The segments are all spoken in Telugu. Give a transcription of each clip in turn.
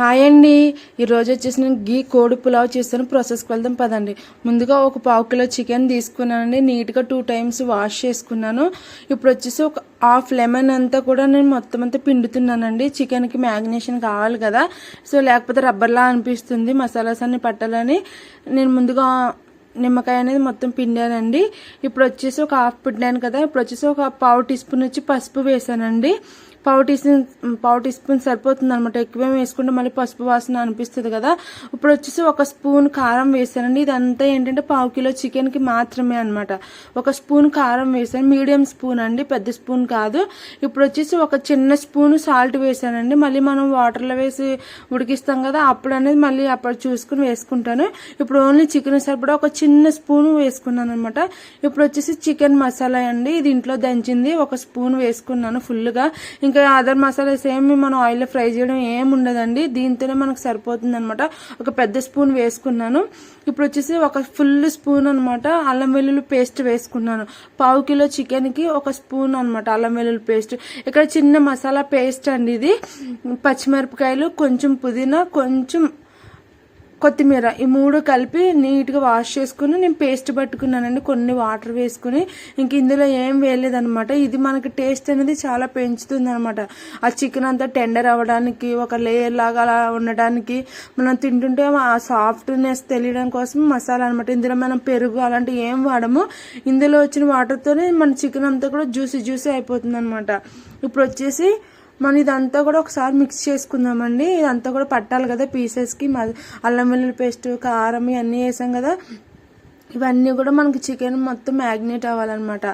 హాయ్ అండి. ఈరోజు వచ్చేసి నేను గీ కోడి పులావ్ చేస్తాను. ప్రాసెస్కి వెళ్దాం పదండి. ముందుగా ఒక పావు కిలో చికెన్ తీసుకున్నానండి. నీట్గా టూ టైమ్స్ వాష్ చేసుకున్నాను. ఇప్పుడు వచ్చేసి ఒక హాఫ్ లెమన్ అంతా కూడా నేను మొత్తం అంతా పిండుతున్నానండి. చికెన్కి మ్యాగ్నేషన్ కావాలి కదా. సో లేకపోతే రబ్బర్లా అనిపిస్తుంది మసాలాస్ అన్ని పట్టాలని. నేను ముందుగా నిమ్మకాయ అనేది మొత్తం పిండానండి. ఇప్పుడు వచ్చేసి ఒక హాఫ్ పిండాను కదా. ఇప్పుడు వచ్చేసి ఒక పావు టీ స్పూన్ వచ్చి పసుపు వేసానండి. పావు టీ స్పూన్ పావు టీ స్పూన్ సరిపోతుంది అనమాట ఎక్కువ వేసుకుంటే మళ్ళీ పసుపు వాసన అనిపిస్తుంది కదా. ఇప్పుడు వచ్చేసి ఒక స్పూన్ కారం వేసానండి. ఇదంతా ఏంటంటే పావు కిలో చికెన్కి మాత్రమే అనమాట ఒక స్పూన్ కారం వేసాను. మీడియం స్పూన్ అండి పెద్ద స్పూన్ కాదు. ఇప్పుడు వచ్చేసి ఒక చిన్న స్పూన్ సాల్ట్ వేసానండి. మళ్ళీ మనం వాటర్లో వేసి ఉడికిస్తాం కదా అప్పుడు అనేది మళ్ళీ అప్పుడు చూసుకుని వేసుకుంటాను. ఇప్పుడు ఓన్లీ చికెన్ సరిపడా ఒక చిన్న స్పూన్ వేసుకున్నాను అనమాట ఇప్పుడు వచ్చేసి చికెన్ మసాలా అండి. ఇది ఇంట్లో దంచింది. ఒక స్పూన్ వేసుకున్నాను ఫుల్గా ఇంకా అదర్ మసాలాస్ ఏమి మనం ఆయిల్లో ఫ్రై చేయడం ఏమి ఉండదండి. దీంతోనే మనకు సరిపోతుంది అనమాట ఒక పెద్ద స్పూన్ వేసుకున్నాను. ఇప్పుడు వచ్చేసి ఒక ఫుల్ స్పూన్ అనమాట అల్లం వెల్లుల్లి పేస్ట్ వేసుకున్నాను. పావు కిలో చికెన్కి ఒక స్పూన్ అనమాట అల్లం వెల్లుల్లి పేస్ట్. ఇక్కడ చిన్న మసాలా పేస్ట్ అండి ఇది. పచ్చిమిరపకాయలు కొంచెం పుదీనా కొంచెం కొత్తిమీర ఈ మూడు కలిపి నీట్గా వాష్ చేసుకుని నేను పేస్ట్ పట్టుకున్నానండి. కొన్ని వాటర్ వేసుకుని. ఇంక ఇందులో ఏం వేయలేదనమాట ఇది మనకి టేస్ట్ అనేది చాలా పెంచుతుంది అనమాట ఆ చికెన్ అంతా టెండర్ అవ్వడానికి ఒక లేయర్ లాగా అలా ఉండడానికి మనం తింటుంటే ఆ సాఫ్ట్నెస్ తెలియడం కోసం మసాలా అనమాట ఇందులో మనం పెరుగు అలాంటివి ఏం వాడము. ఇందులో వచ్చిన వాటర్తోనే మన చికెన్ అంతా కూడా జ్యూసీ జ్యూసీ అయిపోతుంది అనమాట ఇప్పుడు వచ్చేసి మనం ఇదంతా కూడా ఒకసారి మిక్స్ చేసుకుందామండి. ఇదంతా కూడా పట్టాలి కదా పీసెస్కి అల్లం వెల్లుల్లి పేస్ట్ కారం ఇవన్నీ వేసాం కదా. ఇవన్నీ కూడా మనకి చికెన్ మొత్తం మ్యాగ్నేట్ అవ్వాలన్నమాట.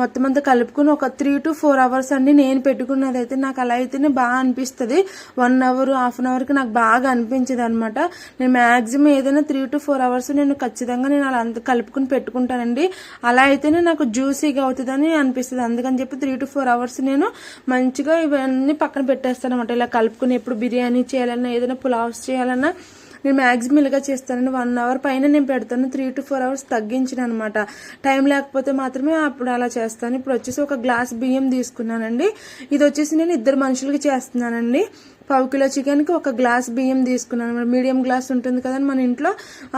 మొత్తం అంతా కలుపుకుని ఒక త్రీ టు ఫోర్ అవర్స్ అండి నేను పెట్టుకున్నది అయితే నాకు అలా అయితేనే బాగా అనిపిస్తుంది. వన్ అవర్ హాఫ్ అన్ అవర్కి నాకు బాగా అనిపించదు అనమాట నేను మ్యాక్సిమం ఏదైనా త్రీ టు ఫోర్ అవర్స్ నేను ఖచ్చితంగా నేను అలా అంత కలుపుకుని పెట్టుకుంటానండి. అలా అయితేనే నాకు జ్యూసీగా అవుతుందని అనిపిస్తుంది. అందుకని చెప్పి త్రీ టు ఫోర్ అవర్స్ నేను మంచిగా ఇవన్నీ పక్కన పెట్టేస్తాను అనమాట ఇలా కలుపుకుని ఎప్పుడు బిర్యానీ చేయాలన్నా ఏదైనా పులావ్స్ చేయాలన్నా నేను మ్యాక్సిమం ఇలాగా చేస్తానండి వన్ అవర్ పైన నేను పెడతాను. త్రీ టు ఫోర్ అవర్స్ తగ్గించిన అనమాట. టైం లేకపోతే మాత్రమే అప్పుడు అలా చేస్తాను. ఇప్పుడు వచ్చేసి ఒక గ్లాస్ బియ్యం తీసుకున్నానండి. ఇది వచ్చేసి నేను ఇద్దరు మనుషులకి చేస్తున్నానండి. పావు కిలో చికెన్కి ఒక గ్లాస్ బియ్యం తీసుకున్నాను. మీడియం గ్లాస్ ఉంటుంది కదండి మన ఇంట్లో.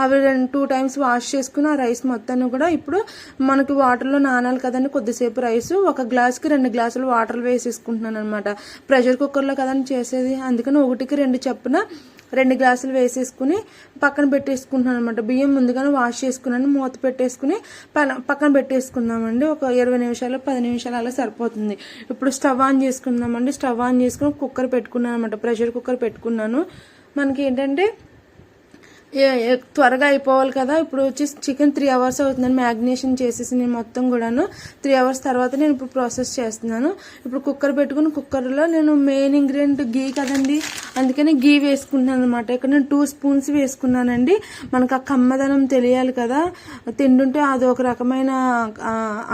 అవి రెండు టూ టైమ్స్ వాష్ చేసుకుని ఆ రైస్ మొత్తాన్ని కూడా ఇప్పుడు మనకి వాటర్లో నానాలి కదండి కొద్దిసేపు రైస్ ఒక గ్లాస్కి రెండు గ్లాసులు వాటర్ వేసేసుకుంటున్నాను అనమాట ప్రెషర్ కుక్కర్లో కదండి చేసేది. అందుకని ఒకటికి రెండు చప్పున రెండు గ్లాసులు వేసేసుకుని పక్కన పెట్టేసుకుంటున్నాను అనమాట బియ్యం ముందుగానే వాష్ చేసుకున్నాను మూత పెట్టేసుకుని పక్కన పెట్టేసుకుందామండి. ఒక ఇరవై నిమిషాలు పది నిమిషాలు అలా సరిపోతుంది. ఇప్పుడు స్టవ్ ఆన్ చేసుకుందామండి. స్టవ్ ఆన్ చేసుకుని కుక్కర్ పెట్టుకున్నాను అనమాట ప్రెషర్ కుక్కర్ పెట్టుకున్నాను. మనకి ఏంటంటే త్వరగా అయిపోవాలి కదా. ఇప్పుడు వచ్చి చికెన్ త్రీ అవర్స్ అవుతుందని మ్యాగ్నేషన్ చేసేసి నేను మొత్తం కూడాను త్రీ అవర్స్ తర్వాత నేను ఇప్పుడు ప్రాసెస్ చేస్తున్నాను. ఇప్పుడు కుక్కర్ పెట్టుకుని కుక్కర్లో నేను మెయిన్ ఇంగ్రీడియంట్ గీ కదండి. అందుకని గీ వేసుకుంటున్నాను అనమాట ఇక్కడ నేను టూ స్పూన్స్ వేసుకున్నానండి. మనకు ఆ కమ్మదనం తెలియాలి కదా. తింటుంటే అది ఒక రకమైన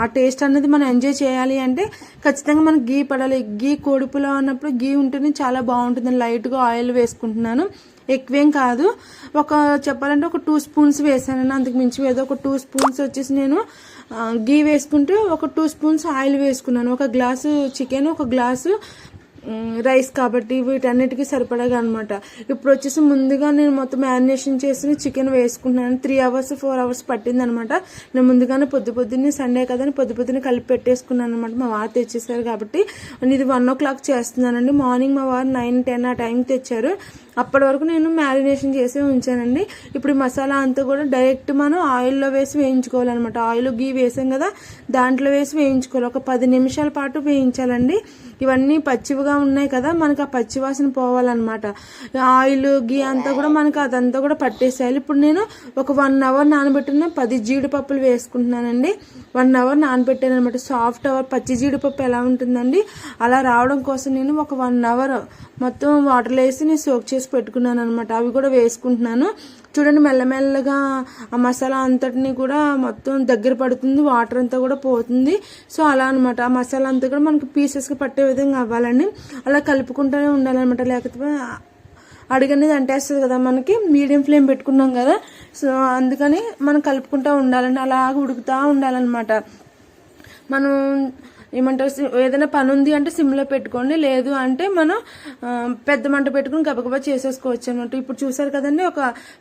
ఆ టేస్ట్ అనేది మనం ఎంజాయ్ చేయాలి అంటే ఖచ్చితంగా మనకి గీ పడాలి. గీ కొడుపులో ఉన్నప్పుడు గీ ఉంటేనే చాలా బాగుంటుంది. లైట్గా ఆయిల్ వేసుకుంటున్నాను. ఎక్కువేం కాదు. ఒక చెప్పాలంటే ఒక టూ స్పూన్స్ వేసాను. అందుకు మించి ఏదో ఒక టూ స్పూన్స్ వచ్చేసి నేను గీ వేసుకుంటే ఒక టూ స్పూన్స్ ఆయిల్ వేసుకున్నాను. ఒక గ్లాసు చికెన్ ఒక గ్లాసు రైస్ కాబట్టి వీటన్నిటికీ సరిపడగా అనమాట ఇప్పుడు వచ్చేసి ముందుగా నేను మొత్తం మ్యారినేషన్ చేసిన చికెన్ వేసుకుంటున్నాను. త్రీ అవర్స్ ఫోర్ అవర్స్ పట్టింది అనమాట నేను ముందుగానే పొద్దు పొద్దున్నే సండే కదని పొద్దు పొద్దున్నే కలిపి పెట్టేసుకున్నాను అనమాట మా వారు తెచ్చేసారు కాబట్టి. ఇది వన్ ఓ క్లాక్ చేస్తున్నానండి. మార్నింగ్ మా వారు నైన్ టెన్ ఆ టైంకి తెచ్చారు. అప్పటి వరకు నేను మ్యారినేషన్ చేసి ఉంచానండి. ఇప్పుడు మసాలా అంతా కూడా డైరెక్ట్ మనం ఆయిల్లో వేసి వేయించుకోవాలన్నమాట. ఆయిల్ గీ వేసాం కదా దాంట్లో వేసి వేయించుకోవాలి. ఒక పది నిమిషాల పాటు వేయించాలండి. ఇవన్నీ పచ్చివిగా ఉన్నాయి కదా మనకు ఆ పచ్చివాసన పోవాలన్నమాట. ఆయిల్ గీ అంతా కూడా మనకు అదంతా కూడా పట్టేసేయాలి. ఇప్పుడు నేను ఒక వన్ అవర్ నానబెట్టిన పది జీడిపప్పులు వేసుకుంటున్నానండి. వన్ అవర్ నానబెట్టాను అనమాట సాఫ్ట్ అవర్ పచ్చి జీడిపప్పు ఎలా ఉంటుందండి? అలా రావడం కోసం నేను ఒక వన్ అవర్ మొత్తం వాటర్లో వేసి నేను సోక్ చేసి పెట్టుకున్నాను అనమాట అవి కూడా వేసుకుంటున్నాను. చూడండి మెల్లమెల్లగా ఆ మసాలా అంతటిని కూడా మొత్తం దగ్గర పడుతుంది. వాటర్ అంతా కూడా పోతుంది. సో అలా అనమాట ఆ మసాలా అంతా కూడా మనకి పీసెస్కి పట్టే విధంగా అవ్వాలండి. అలా కలుపుకుంటూనే ఉండాలన్నమాట. లేకపోతే అడిగనేది అంటేస్తుంది కదా మనకి మీడియం ఫ్లేమ్ పెట్టుకున్నాం కదా. సో అందుకని మనం కలుపుకుంటూ ఉండాలండి అలాగ ఉడుకుతూ ఉండాలన్నమాట. మనం ఏమంటారు సి- ఏదైనా పని ఉంది అంటే సిమ్లో పెట్టుకోండి లేదు అంటే మనం పెద్ద మంట పెట్టుకుని గబగబా చేసేసుకోవచ్చు అనమాట ఇప్పుడు చూసారు కదండి ఒక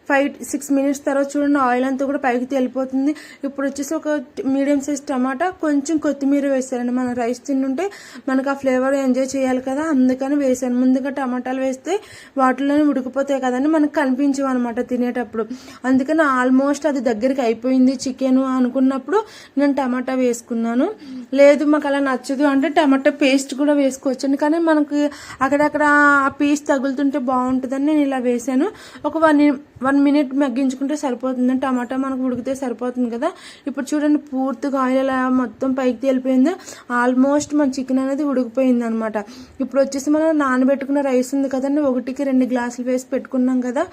ఫైవ్ సిక్స్ మినిట్స్ తర్వాత చూడండి ఆయిల్ అంతా కూడా పైకి తేలిపోతుంది. ఇప్పుడు వచ్చేసి ఒక మీడియం సైజ్ టమాటా కొంచెం కొత్తిమీర వేసారండి మనం రైస్ తింటుంటే మనకు ఆ ఫ్లేవర్ ఎంజాయ్ చేయాలి కదా అందుకని వేసాను. ముందుగా టమాటాలు వేస్తే వాటిలోనే ఉడికిపోతాయి కదండి మనకు కనిపించవు అనమాట తినేటప్పుడు. అందుకని ఆల్మోస్ట్ అది దగ్గరికి అయిపోయింది చికెన్ అనుకున్నప్పుడు నేను టమాటా వేసుకున్నాను. లేదు మాకు అలా నచ్చదు అంటే టమాటా పేస్ట్ కూడా వేసుకోవచ్చు కానీ మనకి అక్కడక్కడ ఆ పీస్ తగులుతుంటే బాగుంటుందని నేను ఇలా వేసాను. ఒక వన్ వన్ మినిట్ మగ్గించుకుంటే సరిపోతుంది. టమాటా మనకు ఉడికితే సరిపోతుంది కదా. ఇప్పుడు చూడండి పూర్తిగా ఆయిల్ అలా మొత్తం పైకి తేలిపోయింది. ఆల్మోస్ట్ మన చికెన్ అనేది ఉడికిపోయింది అనమాట ఇప్పుడు వచ్చేసి మనం నానబెట్టుకున్న రైస్ ఉంది కదండి ఒకటికి రెండు గ్లాసులు వేసి పెట్టుకున్నాం కదా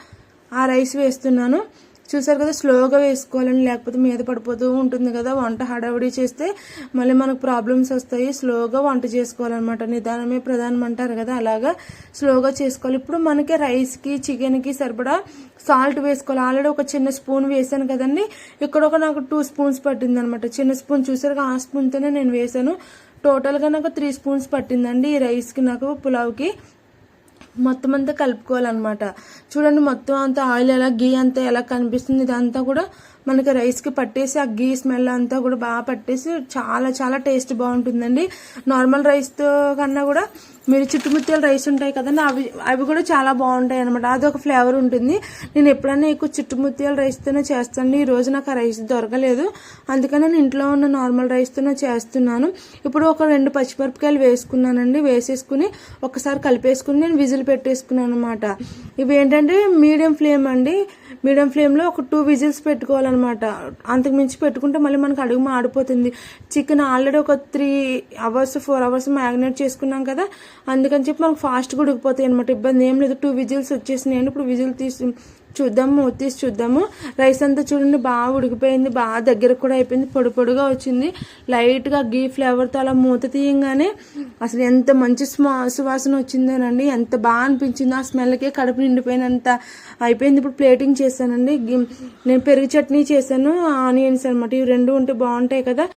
ఆ రైస్ వేస్తున్నాను. చూసారు కదా స్లోగా వేసుకోవాలని లేకపోతే మీద పడిపోతూ ఉంటుంది కదా వంట హడావుడి చేస్తే మళ్ళీ మనకు ప్రాబ్లమ్స్ వస్తాయి. స్లోగా వంట చేసుకోవాలన్నమాట. నిదానమే ప్రధానం అంటారు కదా అలాగా స్లోగా చేసుకోవాలి. ఇప్పుడు మనకి రైస్కి చికెన్కి సరిపడా సాల్ట్ వేసుకోవాలి. ఆల్రెడీ ఒక చిన్న స్పూన్ వేసాను కదండి. ఇక్కడ ఒక నాకు టూ స్పూన్స్ పట్టింది అనమాట చిన్న స్పూన్ చూసారు ఆ స్పూన్తోనే నేను వేసాను టోటల్గా నాకు త్రీ స్పూన్స్ పట్టిందండి ఈ రైస్కి నాకు పులావ్కి. మొత్తం అంతా కలుపుకోవాలన్నమాట. చూడండి మొత్తం అంతా ఆయిల్ ఎలా గీ అంతా ఎలా కనిపిస్తుంది ఇదంతా కూడా మనకి రైస్కి పట్టేసి ఆ గీ స్మెల్ అంతా కూడా బాగా పట్టేసి చాలా చాలా టేస్ట్ బాగుంటుందండి. నార్మల్ రైస్తో కన్నా కూడా మీరు చుట్టుముత్యాల రైస్ ఉంటాయి కదండి అవి అవి కూడా చాలా బాగుంటాయి అనమాట అది ఒక ఫ్లేవర్ ఉంటుంది. నేను ఎప్పుడైనా ఎక్కువ చుట్టుముత్యాల రైస్తోనే చేస్తాను. ఈ రోజు నాకు ఆ రైస్ దొరకలేదు. అందుకని నేను ఇంట్లో ఉన్న నార్మల్ రైస్తోనే చేస్తున్నాను. ఇప్పుడు ఒక రెండు పచ్చిమిరపకాయలు వేసుకున్నానండి. వేసేసుకుని ఒకసారి కలిపేసుకుని నేను విజిల్ పెట్టేసుకున్నాను అనమాట ఇవి ఏంటంటే మీడియం ఫ్లేమ్ అండి. మీడియం ఫ్లేమ్లో ఒక టూ విజిల్స్ పెట్టుకోవాలన్నమాట. అంతకు మించి పెట్టుకుంటే మళ్ళీ మనకు అడుగు మాడిపోతుంది. చికెన్ ఆల్రెడీ ఒక three hours four hours marinate చేసుకున్నాం కదా అందుకని చెప్పి మనకు ఫాస్ట్గా ఉడికిపోతాయి అనమాట ఇబ్బంది ఏం లేదు. టూ విజిల్స్ వచ్చేసినాయండి ఇప్పుడు విజిల్ తీసి చూద్దాము మూత తీసి చూద్దాము. రైస్ అంతా చూడండి బాగా ఉడికిపోయింది బాగా దగ్గర కూడా అయిపోయింది పొడి పొడిగా వచ్చింది. లైట్గా గీ ఫ్లేవర్తో అలా మూత తీయంగానే అసలు ఎంత మంచి సువాసన వచ్చిందేనండి. ఎంత బాగా అనిపించింది ఆ స్మెల్కే కడుపు నిండిపోయినంత అయిపోయింది. ఇప్పుడు ప్లేటింగ్ చేశానండి. గి- నేను పెరుగు చట్నీ చేశాను ఆనియన్స్ అనమాట ఇవి రెండు ఉంటే బాగుంటాయి కదా.